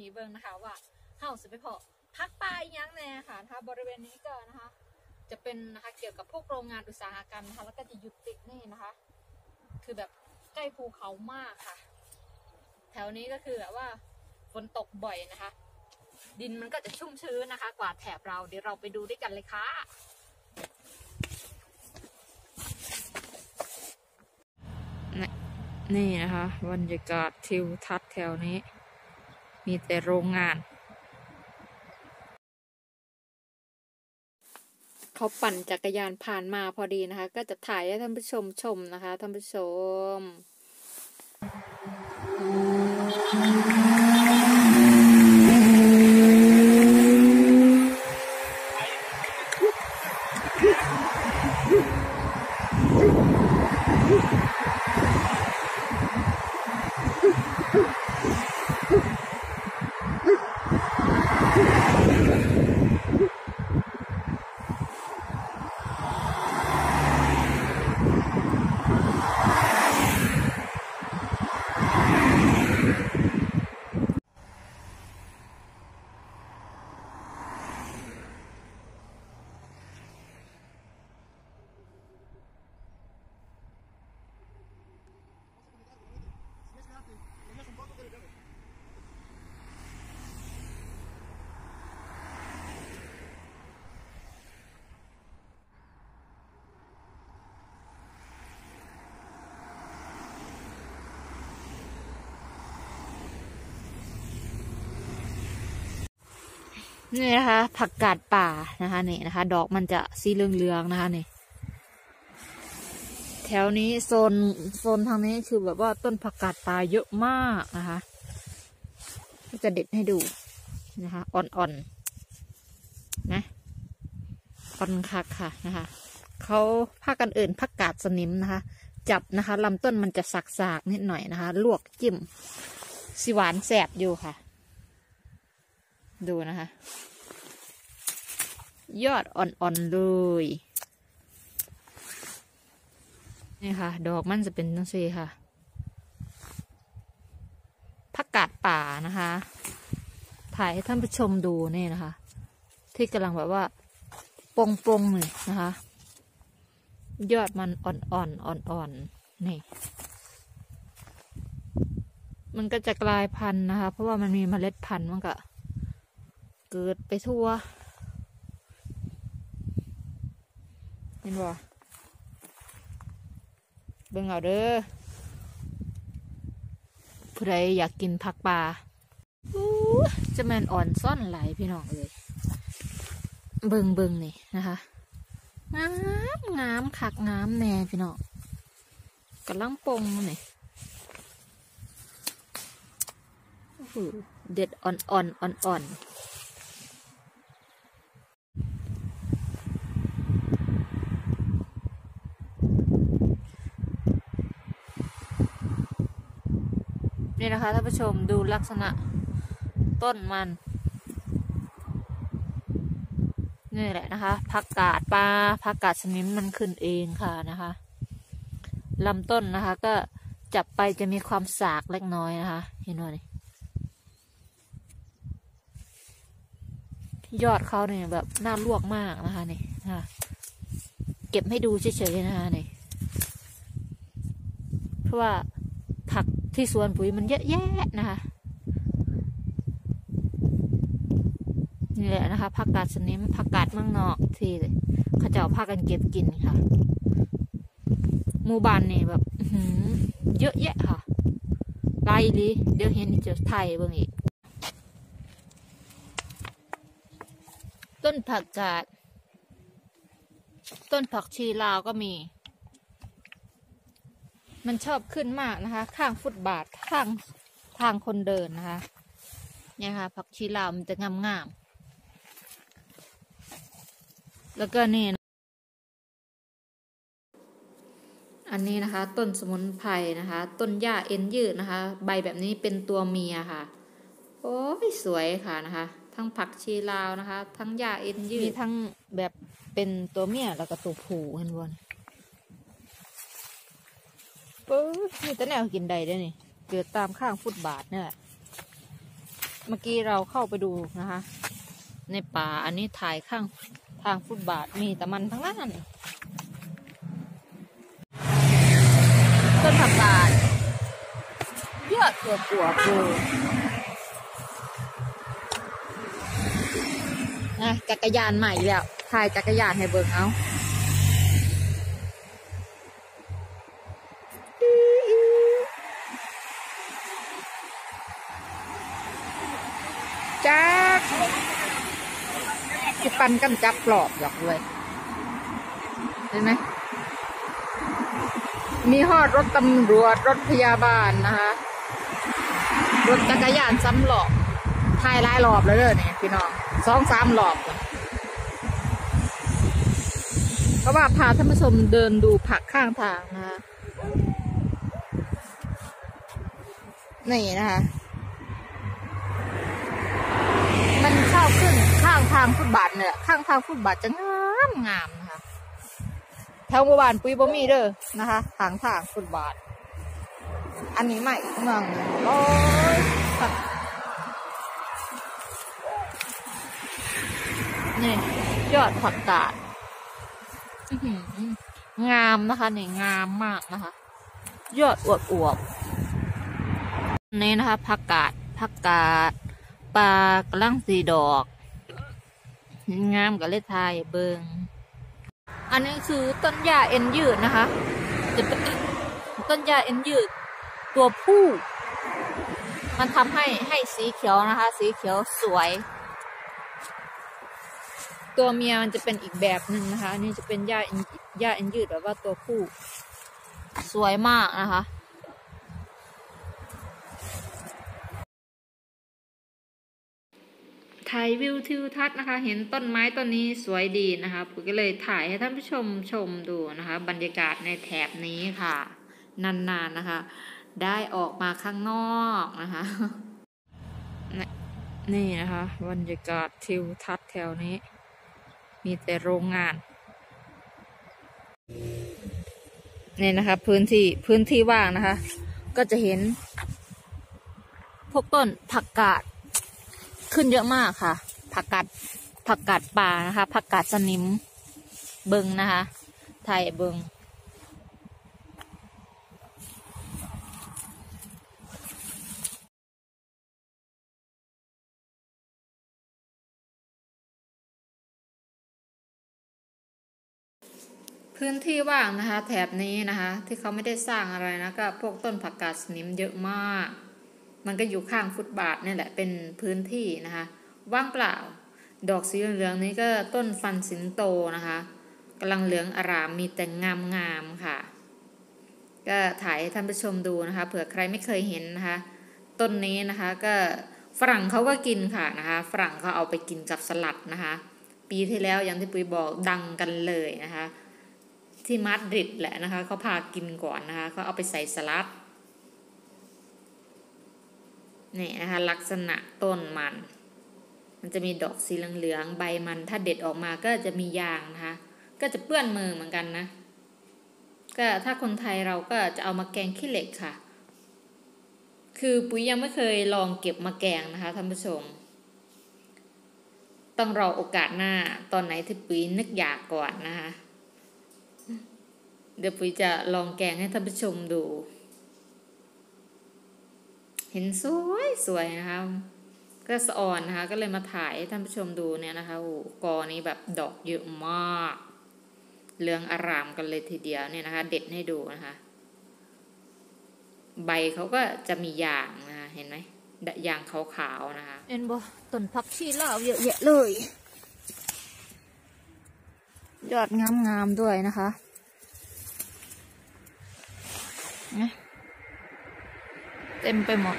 นีเบิ่งนะคะว่าเฮาสิไปเพาะพักปลาอีหยังแน่ค่ะนะคะบริเวณนี้ก็นะคะ จะเป็นนะคะเกี่ยวกับพวกโรงงานอุตสาหกรรมนะคะแล้วก็จะอยู่ติดนี่นะคะ คือแบบใกล้ภูเขามากค่ะ แถวนี้ก็คือแบบว่าฝนตกบ่อยนะคะ ดินมันก็จะชุ่มชื้นนะคะ กว่าแถบเราเดี๋ยวเราไปดูด้วยกันเลยค่ะนี่นะคะบรรยากาศทิวทัศน์แถวนี้ มีแต่โรงงาน เขาปั่นจักรยานผ่านมาพอดีนะคะ ก็จะถ่ายให้ท่านผู้ชมชมนะคะท่านผู้ชม นี่นะคะ ผักกาดป่านะคะนี่นะคะ ดอกมันจะสีเหลืองๆนะคะนี่แถวนี้โซนโซนทางนี้คือแบบว่าต้นผักกาดป่าเยอะมากนะคะก็จะเด็ดให้ดูนะคะอ่อนๆนะอ่อนคักค่ะนะคะเขาภาคกันอื่นผักกาดสนิมนะคะ จับนะคะลำต้นมันจะสักๆนิดหน่อยนะคะ ลวกจิ้มสิหวานแสบอยู่ค่ะ ดูนะคะ ยอดอ่อนๆเลยนี่ค่ะ ดอกมันจะเป็นตังซีค่ะผักกาดป่านะคะ ถ่ายให้ท่านผู้ชมดูนี่นะคะ ที่กำลังแบบว่าปงปงๆเลยนะคะ ยอดมันอ่อนๆอ่อนๆนี่มันก็จะกลายพันธุ์นะคะ เพราะว่ามันมีเมล็ดพันธุ์มันก็ เกิดไปทั่วเห็นบ่เบิ่งเอาเด้อผู้ใดอยากกินผักป่าจะแมนอ่อนซ่อนไหลพี่น้องเลย เบิ่งเบิ่งนี่นะคะงามงามคักงามแน่พี่น้องกำลังปงนี่เด็ดอ่อนอ่อนอ่อนอ่อน นี่นะคะท่านผู้ชมดูลักษณะต้นมัน นี่แหละนะคะผักกาดปลาผักกาดสนิมมันขึ้นเองค่ะนะคะลำต้นนะคะ ก็จับไปจะมีความสากเล็กน้อยนะคะ เห็นไหมยอดเขาเนี่ยแบบน่าลวกมากนะคะนี่นะะเก็บให้ดูเฉยๆนะคะนี่เพราะว่าผัก ที่สวนปุ๋ยมันเยอะแยะนะคะนี่แหละนะคะผักกาดสนิมผักกาดเมืองนอกที่เขาเจ้าพากันเก็บกินค่ะหมู่บ้านนี่แบบเยอะแยะค่ะไล่ลีเดี๋ยวเห็นจะไทยเบิ่งอีก ต้นผักกาด ต้นผักชีลาวก็มี มันชอบขึ้นมากนะคะ ข้างฟุตบาทข้างทางคนเดินนะคะ เนี่ยค่ะ ผักชีลาวมันจะงามๆแล้วก็นี่นะอันนี้นะคะ ต้นสมุนไพรนะคะ ต้นหญ้าเอ็นยืดนะคะ ใบแบบนี้เป็นตัวเมียค่ะ โอ้ยสวยค่ะนะคะ ทั้งผักชีลาวนะคะ ทั้งหญ้าเอ็นยืดมีทั้งแบบเป็นตัวเมียแล้วก็ตัวผู้เห็นบน ปุ๊บมีแต่แนวกินใดได้นี่เกิดตามข้างฟุตบาทเนี่ยแหละเมื่อกี้เราเข้าไปดูนะคะ ในป่าอันนี้ถ่ายข้างทางฟุตบาทมีแต่มันทั้งนั้นต้นผักกาดเยอะตัวปัวปูนะจักรยานใหม่แล้วถ่ายจักรยานให้เบิ่งเอาจัก จะปันกันจับปลอบหรอกเลยเห็นไหมมีฮอดรถตำรวจรถพยาบาลนะคะ รถจักรยานซ้ำหลอบถ่ายหลายรอบแล้วเด้อเนี่ยพี่น้องสองสามรอบเพราะว่าพาท่านผู้ชมเดินดูผักข้างทางนะคะนี่นะคะ มันเข้าขึ้นข้าง ทางฟุตบาทเนี่ยข้างทางฟุตบาทจะงามงามนะคะแถวหมู่บ้านปุยบ่มีเด้อนะคะทางทางฟุตบาท อันนี้ใหม่เมืองร้อยนี่ยอดผักกาดงามนะคะนี่งามมากนะคะ ยอดอวบอวบๆนี่นะคะผักกาดผักกาดปลากระลังสีดอก งามกับเลขไทยเบิงอันนี้คือต้นหญ้าเอ็นยืดนะคะจะเป็นต้นหญ้าเอ็นยืด ตัวผู้ มันทำให้ให้สีเขียวนะคะ สีเขียวสวย ตัวเมียมันจะเป็นอีกแบบหนึ่งนะคะ อันนี้จะเป็นหญ้าหญ้าเอ็นยืดแบบว่าตัวผู้ สวยมากนะคะ ถ่ายวิวทิวทัศน์นะคะ เห็นต้นไม้ต้นนี้สวยดีนะคะผมก็เลยถ่ายให้ท่านผู้ชมชมดูนะคะ บรรยากาศในแถบนี้ค่ะ นานๆนะคะ ได้ออกมาข้างนอกนะคะนี่นี่นะคะ บรรยากาศทิวทัศน์แถวนี้ มีแต่โรงงานนี่นะคะ พื้นที่พื้นที่ว่างนะคะ ก็จะเห็นพวกต้นผักกาด ขึ้นเยอะมากค่ะ ผักกาดผักกาดป่านะคะ ผักกาดสนิมเบิงนะคะ ไทยเบิงพื้นที่ว่างนะคะ แถบนี้นะคะ ที่เขาไม่ได้สร้างอะไรนะก็พวกต้นผักกาดสนิมเยอะมาก มันก็อยู่ข้างฟุตบาทนี่แหละเป็นพื้นที่นะคะว่างเปล่า ดอกสีเหลืองๆนี้ก็ต้นฟันสิงโตนะคะกำลังเหลืองอารามมีแต่งามงๆค่ะ ก็ถ่ายให้ท่านผู้ชมดูนะคะเผื่อใครไม่เคยเห็นนะคะ ต้นนี้นะคะก็ฝรั่งเขาก็กินค่ะนะคะ ฝรั่งเขาเอาไปกินกับสลัดนะคะ ปีที่แล้วอย่างที่ปุ้ยบอกดังกันเลยนะคะ ที่มาดริดแหละนะคะเขาพากินก่อนนะคะเขาเอาไปใส่สลัด นี่นะคะลักษณะต้นมัน มันจะมีดอกสีเหลืองๆใบมัน ถ้าเด็ดออกมาก็จะมียางนะคะ ก็จะเปื้อนมือเหมือนกันนะ ก็ถ้าคนไทยเราก็จะเอามาแกงขี้เหล็กค่ะ คือปุ๋ยยังไม่เคยลองเก็บมาแกงนะคะท่านผู้ชม ต้องรอโอกาสหน้าตอนไหนที่ปุ๋ยนึกอยากก่อนนะคะ เดี๋ยวปุ๋ยจะลองแกงให้ท่านผู้ชมดู เห็นสวยสวยนะคะ ก็สะอ่อนนะคะ ก็เลยมาถ่ายให้ท่านผู้ชมดูเนี่ยนะคะโอ้กอนี้แบบดอกเยอะมากเหลืองอารามกันเลยทีเดียวเนี่ยนะคะ เด็ดให้ดูนะคะ ใบเขาก็จะมียางนะคะเห็นไหมยางขาวๆนะคะเห็นบ่ต้นผักชีลาวเยอะแยะเลย ยอดงามๆด้วยนะคะ เต็มไปหมด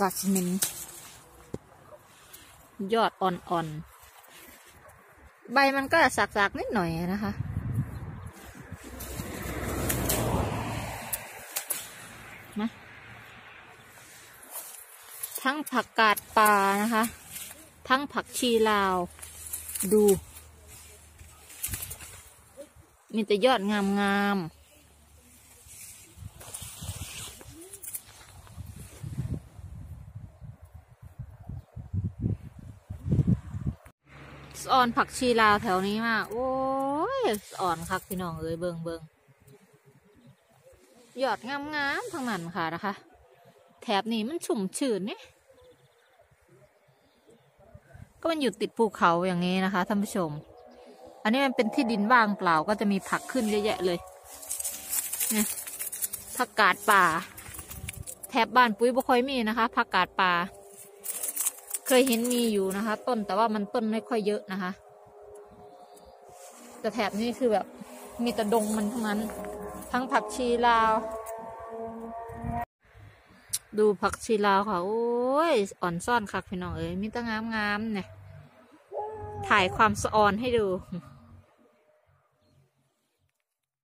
กาสนิมยอดอ่อนๆ ใบมันก็สักๆนิดหน่อยนะคะนะทั้งผักกาดป่านะคะ ทั้งผักชีลาว ดู มีแต่ยอดงามงามสอนผักชีลาวแถวนี้มาก โอ้ยสอนคักพี่น้องเอ้ยเบิงเบิงยอดงามงามๆทั้งนั้นค่ะนะคะ แถบนี้มันชุ่มชื้นเนี่ย ก็มันอยู่ติดภูเขาอย่างนี้นะคะท่านผู้ชม อันนี้มันเป็นที่ดินว่างเปล่าก็จะมีผักขึ้นเยอะแยะเลยนี่ผักกาดป่า แถบบ้านปุ้ยบ่ค่อยมีนะคะผักกาดป่า เคยเห็นมีอยู่นะคะ ต้นแต่ว่ามันต้นไม่ค่อยเยอะนะคะ แต่แถบนี้คือแบบมีแต่ดงมันทั้งนั้น ทั้งผักชีลาว ดูผักชีลาวค่ะ โอ้ย อ่อนซ่อนคักพี่น้องเอ้ยมีแตั้งงามๆเนี่ย ถ่ายความสะออนให้ดู